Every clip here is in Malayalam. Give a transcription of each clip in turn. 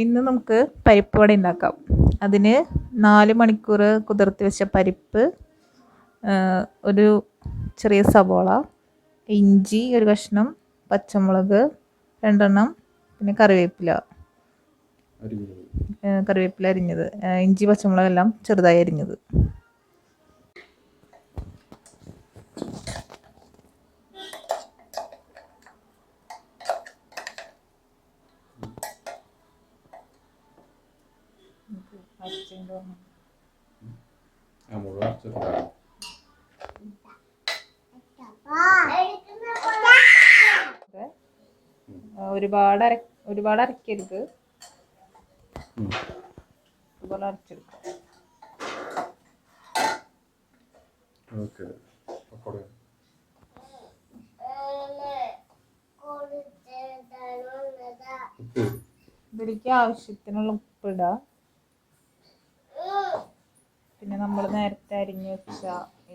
ഇന്ന് നമുക്ക് പരിപ്പ് വട ഉണ്ടാക്കാം. അതിന് നാല് മണിക്കൂർ കുതിർത്തി വെച്ച പരിപ്പ് ഒരു ചെറിയ സവോള ഇഞ്ചി ഒരു കഷ്ണം പച്ചമുളക് രണ്ടെണ്ണം പിന്നെ കറിവേപ്പില. കറിവേപ്പില അരിഞ്ഞത്. ഇഞ്ചി പച്ചമുളകെല്ലാം ചെറുതായി അരിഞ്ഞത്. ആ മുഴുവൻ ആ, ഒരുപാട് അര ഒരുപാട് അരക്കരുത്. ഉം. അതുപോലെ അരച്ചെടുക്കാം. ഓക്കെ. പക്കോട ഉപ്പ് ഇതിലേക്ക് ആവശ്യത്തിനുള്ള ഉപ്പിടുക പിന്നെ നമ്മൾ നേരത്തെ അരിഞ്ഞ് വെച്ച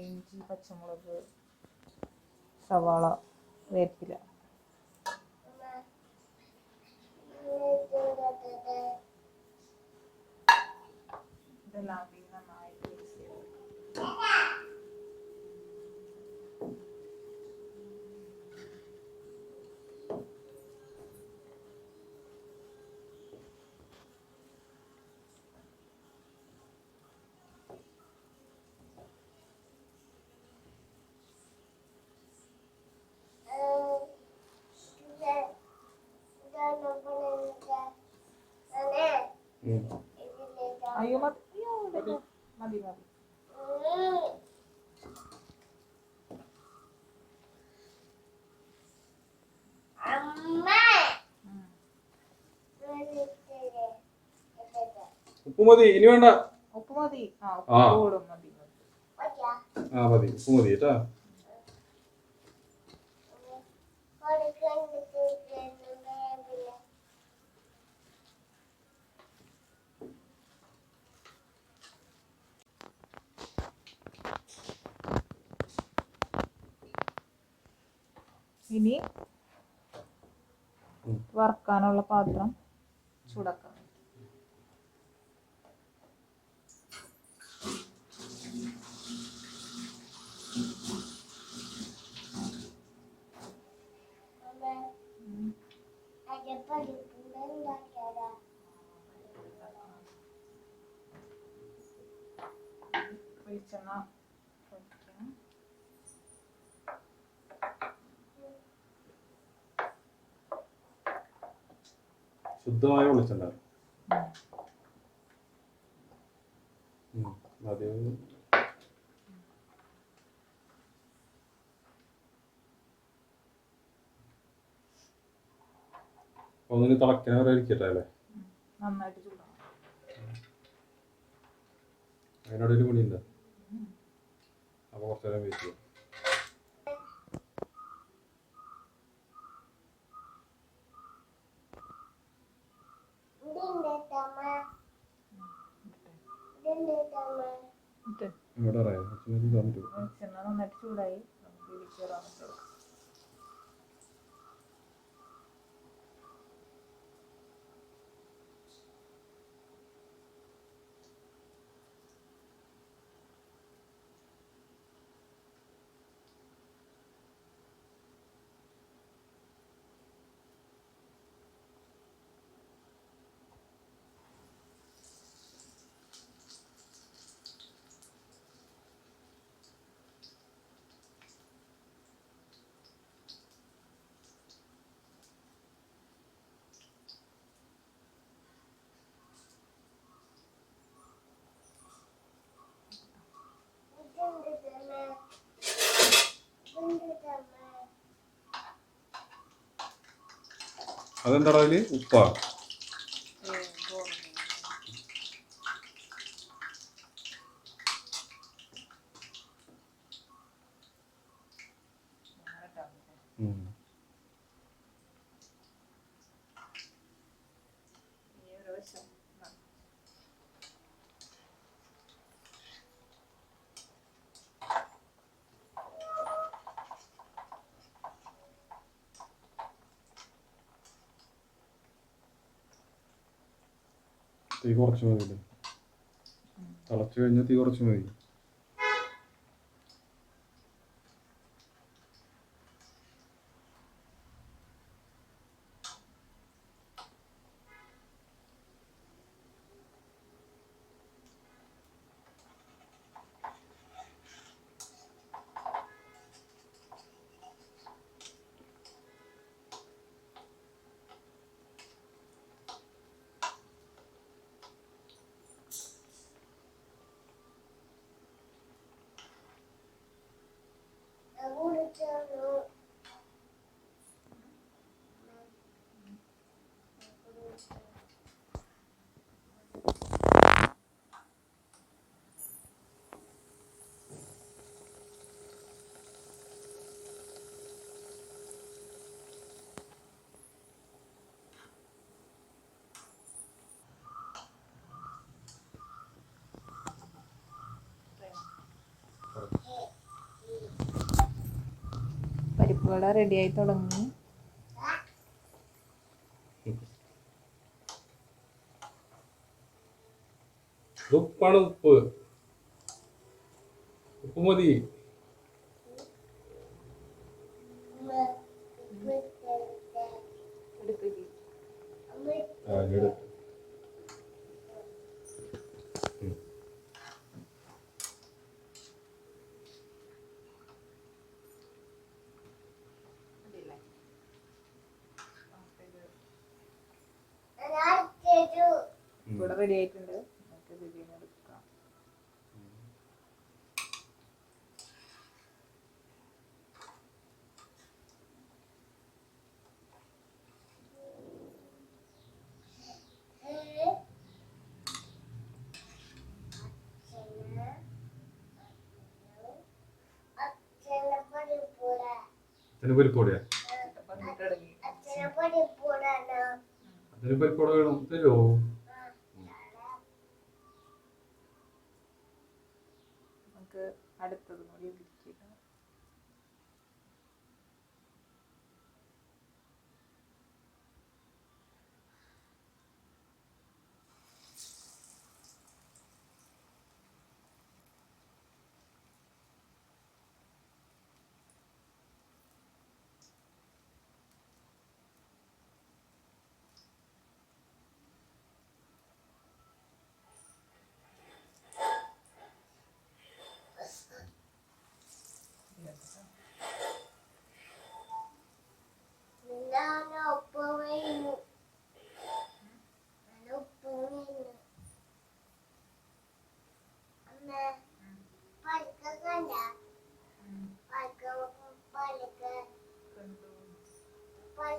ഇഞ്ചി പച്ചമുളക് സവാള വേപ്പില. ഇതെല്ലാം നന്നായി അയ്യോ മതി മതി മതി ഉപ്പ് മതി ഇനി വേണ്ട. ഉപ്പ് മതി. ആ. ഉപ്പ് മതി മതി. ആ മതി. ഉപ്പ് മതി കേട്ടാ. ഇനി. വറക്കാനുള്ള പാത്രം ചൂടാക്കാം വെളിച്ചെണ്ണ ഒഴിക്കണം. ശുദ്ധമായ വെളിച്ചെണ്ണ ഉം. മതി. ഒന്നിന് തിളക്കാൻ വരെ ഇരിക്കട്ടെ അല്ലേ? അതിനോടൊരു പണിയുണ്ട്. അപ്പൊ കുറച്ചു നേരം വെയിറ്റ് ചെയ്യാം. ഇവിടെ അറിയാം നന്നായിട്ട് ചൂടായി. അതെന്താടാ അതിൽ? ഉപ്പാ. തീ കുറച്ച് മതി. തിളച്ച് കഴിഞ്ഞാൽ തീ കുറച്ച് മതി. പരിപ്പ് വട റെഡിയായി തുടങ്ങി ഉപ്പാണ് ഉപ്പ്. ഉപ്പ് മതി ആ, ഇങ്ങട്. ഉം. ഇവിടെ റെഡി ആയിട്ടുണ്ട്. നമുക്ക് ബിരിയാണി എടുക്കാം. അതിന് പരിപ്പോടിയാ അതിന് പരിപ്പോടെ വേണം. തരുമോ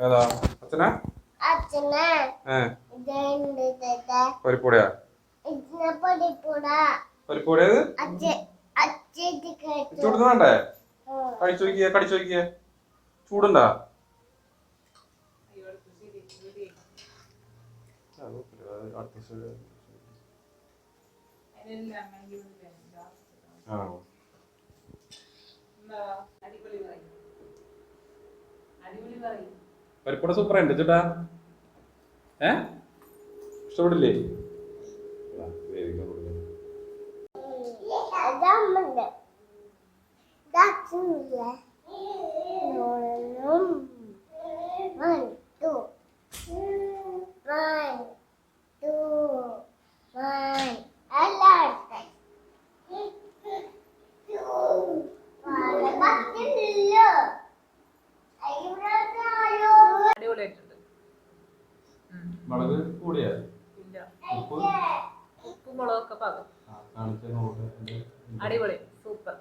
ഏതാ? അച്ഛനാ? പരിപ്പോടിയാ കേട്ടു. ചൂടുന്ന വേണ്ടേ? കഴിച്ചു നോക്കിയേ കടിച്ചു നോക്കിയേ ചൂടുണ്ടാ. ആ. അടിപൊളി പരിപ്പോടെ സൂപ്പർ ഉണ്ട് ചേട്ടാ. ഏ? ഇഷ്ടപ്പെടില്ലേ? വേവിക്കാൻ മുളക് കൂടിയാ? ഉപ്പ്? ഉപ്പും മുളകൊക്കെ പാകം. അടിപൊളി. സൂപ്പർ.